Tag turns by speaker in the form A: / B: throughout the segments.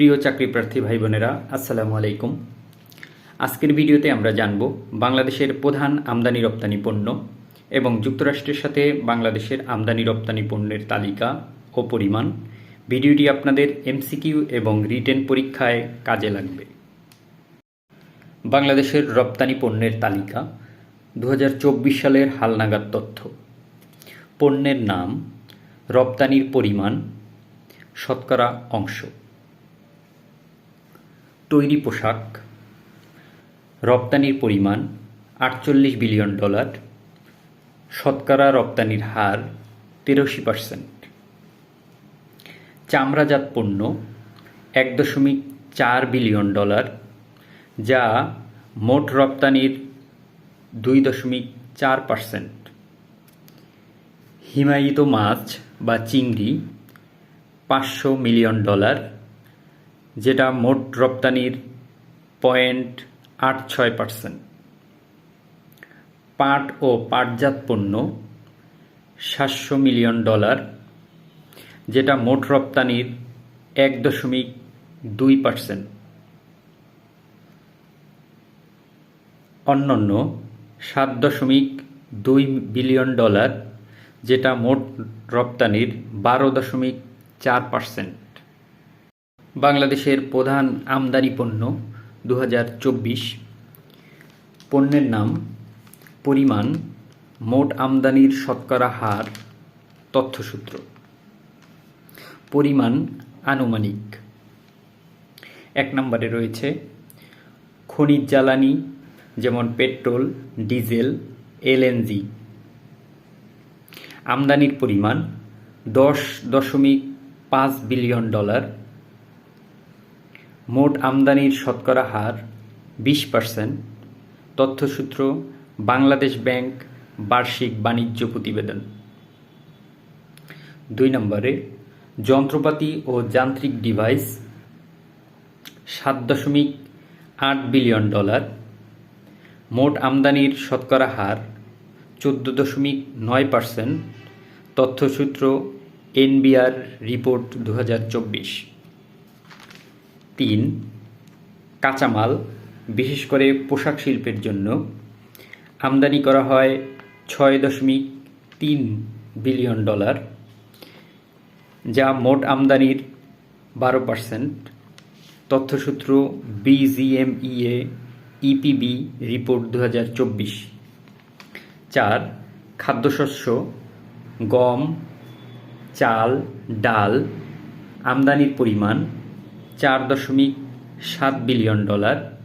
A: প্রিয় চাকরি প্রার্থী ভাই বোনেরা আসসালামু আলাইকুম। আজকের ভিডিওতে আমরা জানব বাংলাদেশের প্রধান আমদানি রপ্তানি পণ্য এবং যুক্তরাষ্ট্রের সাথে বাংলাদেশের আমদানি রপ্তানি পণ্যের তালিকা ও পরিমাণ। ভিডিওটি আপনাদের এমসিকিউ এবং রিটেন পরীক্ষায় কাজে লাগবে। বাংলাদেশের রপ্তানি পণ্যের তালিকা দু হাজার চব্বিশ সালের হালনাগাদ তথ্য। পণ্যের নাম, রপ্তানির পরিমাণ, শতকরা অংশ। তৈরি পোশাক, রপ্তানির পরিমাণ আটচল্লিশ বিলিয়ন ডলার, শতকরা রপ্তানির হার তেরোশি পার্সেন্ট। চামড়াজাত পণ্য এক দশমিক চার বিলিয়ন ডলার, যা মোট রপ্তানির দুই দশমিক চার পার্সেন্ট। হিমায়িত মাছ বা চিংড়ি পাঁচশো মিলিয়ন ডলার যেটা মোট রপ্তানির পয়েন্ট আট ছয় পার্সেন্ট। পাট ও পাটজাত পণ্য সাতশো মিলিয়ন ডলার, যেটা মোট রপ্তানির এক দশমিক দুই পার্সেন্ট। অন্যান্য সাত দশমিক দুই বিলিয়ন ডলার, যেটা মোট রপ্তানির বারো দশমিক চার পার্সেন্ট। বাংলাদেশের প্রধান আমদানি পণ্য দু হাজার চব্বিশ। পণ্যের নাম, পরিমাণ, মোট আমদানির শতকরা হার, তথ্যসূত্র। পরিমাণ আনুমানিক। এক নম্বরে রয়েছে খনিজ জ্বালানি, যেমন পেট্রোল, ডিজেল, এলএনজি। আমদানির পরিমাণ দশ দশমিক পাঁচ বিলিয়ন ডলার। মোট আমদানির শতকরা হার বিশ পার্সেন্ট তথ্যসূত্র, বাংলাদেশ ব্যাংক বার্ষিক বাণিজ্য প্রতিবেদন। দুই নম্বরে, যন্ত্রপাতি ও যান্ত্রিক ডিভাইস সাত দশমিক আট বিলিয়ন ডলার। মোট আমদানির শতকরা হার চোদ্দ দশমিক নয় পার্সেন্ট তথ্যসূত্র, এনবিআর রিপোর্ট দু হাজার চব্বিশ। তিন কাঁচামাল, বিশেষ করে পোশাক শিল্পের জন্য আমদানি করা হয় ছয় দশমিক তিন বিলিয়ন ডলার, যা মোট আমদানির বারো পার্সেন্ট। তথ্যসূত্র বিজিএমইএ ইপিবি রিপোর্ট দু হাজার চব্বিশ। চার, খাদ্যশস্য, গম, চাল, ডাল, আমদানির পরিমাণ চার দশমিক সাত বিলিয়ন ডলার।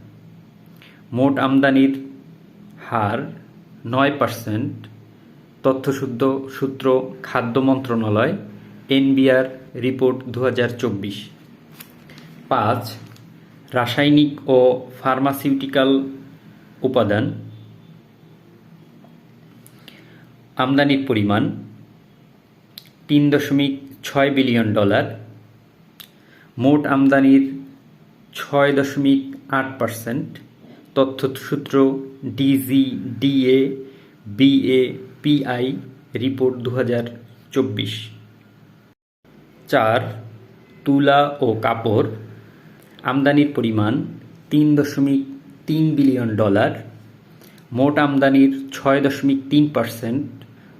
A: মোট আমদানির হার নয় পার্সেন্ট। তথ্যশুদ্ধ সূত্র, খাদ্য মন্ত্রণালয়, এনবিআর রিপোর্ট দু পাঁচ, রাসায়নিক ও ফার্মাসিউটিক্যাল উপাদান। আমদানির পরিমাণ তিন দশমিক ছয় বিলিয়ন ডলার। মোট আমদানির ছয় দশমিক আট percent. তথ্যসূত্র DG DA BA, PI report দু হাজার চব্বিশ। চার, তুলা ও কাপড়। আমদানির পরিমাণ তিন দশমিক তিন বিলিয়ন ডলার। মোট আমদানির ছয় দশমিক তিন পার্সেন্ট।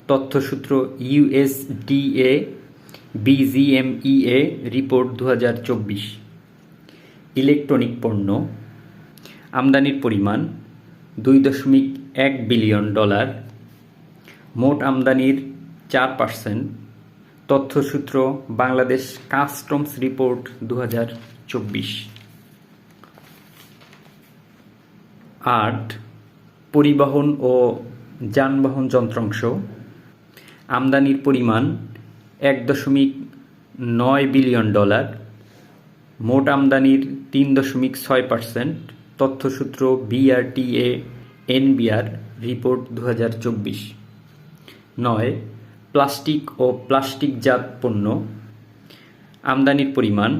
A: তথ্যসূত্র ইউএসডিএ বিজিএমইএ রিপোর্ট দু হাজার চব্বিশ। ইলেকট্রনিক পণ্য, আমদানির পরিমাণ, দুই দশমিক এক বিলিয়ন ডলার। মোট আমদানির চার পার্সেন্ট তথ্যসূত্র বাংলাদেশ কাস্টমস রিপোর্ট দু আট, পরিবহন ও যানবাহন যন্ত্রাংশ। আমদানির পরিমাণ এক দশমিক নয় বিলিয়ন ডলার, মোট আমদানির তিন দশমিক ছয় পার্সেন্ট, তথ্যসূত্র বিআরটিএ এনবিআর রিপোর্ট দু হাজার চব্বিশ। নয়, প্লাস্টিক ও প্লাস্টিকজাত পণ্য, আমদানির পরিমাণ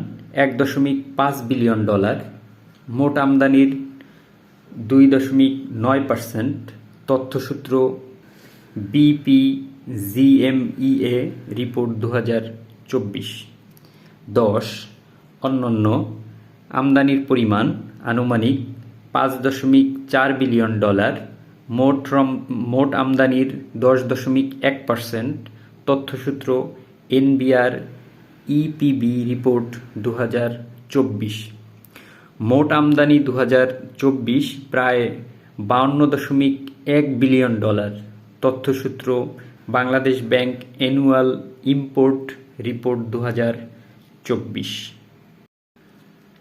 A: এক দশমিক পাঁচ বিলিয়ন ডলার, মোট আমদানির দুই দশমিক নয় পার্সেন্ট, তথ্যসূত্র বিপি জিএমইএ রিপোর্ট দু হাজার চব্বিশ। দশ, অন্যান্য, আমদানির পরিমাণ আনুমানিক পাঁচ দশমিক চার বিলিয়ন ডলার, মোট রম- মোট আমদানির দশ দশমিক এক পার্সেন্ট, তথ্যসূত্র এনবিআর ইপিবি রিপোর্ট দু হাজার চব্বিশ। মোট আমদানি দু হাজার চব্বিশ প্রায় বাউন্ন দশমিক এক billion dollar. তথ্যসূত্র, Bangladesh bank annual import report দু হাজার চব্বিশ।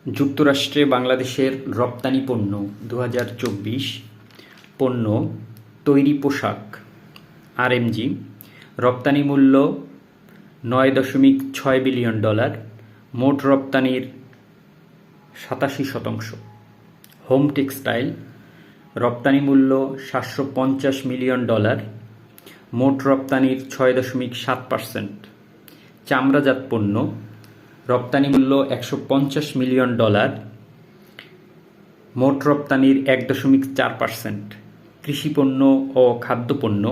A: যুক্তরাষ্ট্রে বাংলাদেশের রপ্তানি পণ্য দু হাজার চব্বিশ। পণ্য, তৈরি পোশাক, আরএমজি, রপ্তানি মূল্য নয় দশমিক ছয় বিলিয়ন ডলার, মোট রপ্তানির সাতাশি শতাংশ। হোম টেক্সটাইল রপ্তানি মূল্য সাতশো পঞ্চাশ মিলিয়ন ডলার, মোট রপ্তানির ছয় দশমিক সাত পার্সেন্ট। চামড়াজাত পণ্য রপ্তানি মূল্য একশো পঞ্চাশ মিলিয়ন ডলার, মোট রপ্তানির এক দশমিক চার পার্সেন্ট। কৃষিপণ্য ও খাদ্যপণ্য,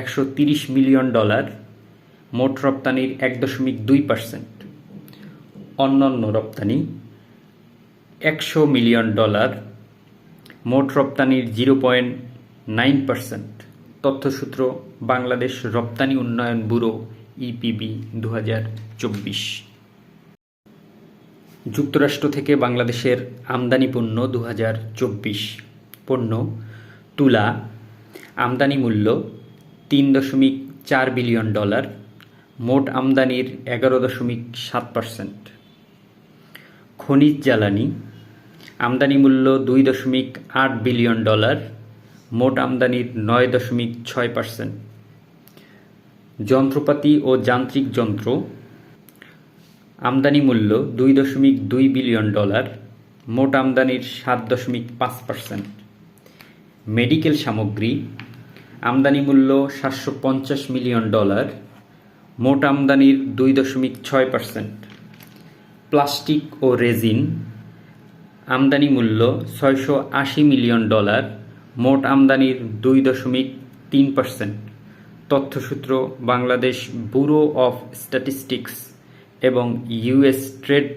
A: একশো তিরিশ মিলিয়ন ডলার, মোট রপ্তানির এক দশমিক দুই পার্সেন্ট। অন্যান্য রপ্তানি, একশো মিলিয়ন ডলার মোট রপ্তানির জিরো পয়েন্ট নাইন পার্সেন্ট। তথ্যসূত্র, বাংলাদেশ রপ্তানি উন্নয়ন ব্যুরো ইপিবি দু হাজার চব্বিশ। যুক্তরাষ্ট্র থেকে বাংলাদেশের আমদানি পণ্য দু হাজার চব্বিশ। পণ্য, তুলা, আমদানি মূল্য তিন দশমিক চার বিলিয়ন ডলার, মোট আমদানির এগারো দশমিক সাত পার্সেন্ট। খনিজ জ্বালানি আমদানি মূল্য দুই দশমিক আট বিলিয়ন ডলার, মোট আমদানির নয় দশমিক ছয় পার্সেন্ট। যন্ত্রপাতি ও যান্ত্রিক যন্ত্র, আমদানি মূল্য দুই দশমিক দুই বিলিয়ন ডলার, মোট আমদানির সাত দশমিক পাঁচ পার্সেন্ট। মেডিকেল সামগ্রী, আমদানি মূল্য সাতশো পঞ্চাশ মিলিয়ন ডলার, মোট আমদানির দুই দশমিক ছয় পার্সেন্ট। প্লাস্টিক ও রেজিন আমদানি মূল্য ছয়শো আশি মিলিয়ন ডলার, মোট আমদানির দুই দশমিক তিন পার্সেন্ট। তথ্যসূত্র বাংলাদেশ ব্যুরো অফ স্ট্যাটিস্টিক্স এবং ইউএস ট্রেড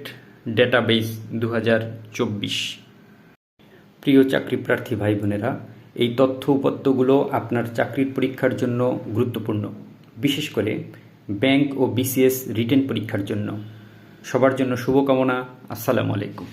A: ডেটাবেস দু হাজার চব্বিশ। প্রিয় চাকরি প্রার্থী ভাই বোনেরা এই তথ্য উপাত্তগুলো আপনার চাকরির পরীক্ষার জন্য গুরুত্বপূর্ণ, বিশেষ করে ব্যাংক ও বিসিএস রিটেন পরীক্ষার জন্য। সবার জন্য শুভকামনা, আসসালামু আলাইকুম।